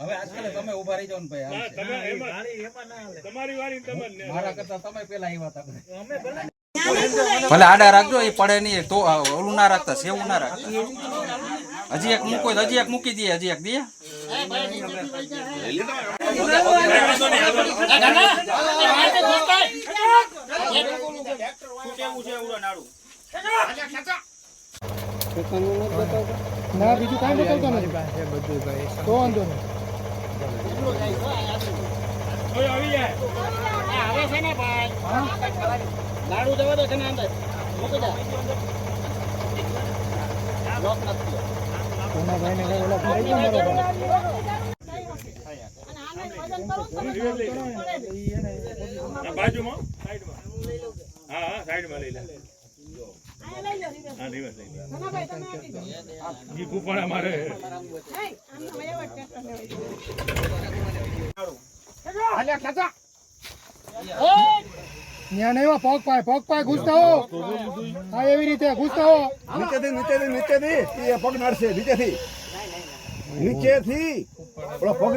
હવે આજકાલ તમે ઊભા રહી જાવ ને ભાઈ તમે એમાં- તમારી વાડી ને તમારે ને. મારા કરતા તમે પેલા આવ્યા હતા ભલે આડા રાખજો એ પડે નહીં તો ઓલું ના રાખતા સેવું ના રાખતા. હજી એક મૂકો હજી એક મૂકી દઈએ હજી એક દઈએ. ના બીજું કાંઈ બતાવતા નથી. તો વાંધો નહીં. આવી જાય. કોના ભાઈને કઈ ઓલા ભાઈ કેમ મારો ભાઈ? બાજુમાં, સાઈડમાં. હા, હા, સાઈડમાં લઈ લે. હા, રિવર્સ લે. ઈ ન્યા નહીં પગ પાય પગ પાય ઘૂસતા હો. હા એવી રીતે ઘૂસતા હો. નીચેથી નીચેથી નીચેથી. એ પગ નાડશે નીચેથી. નીચેથી. ઓલો પગ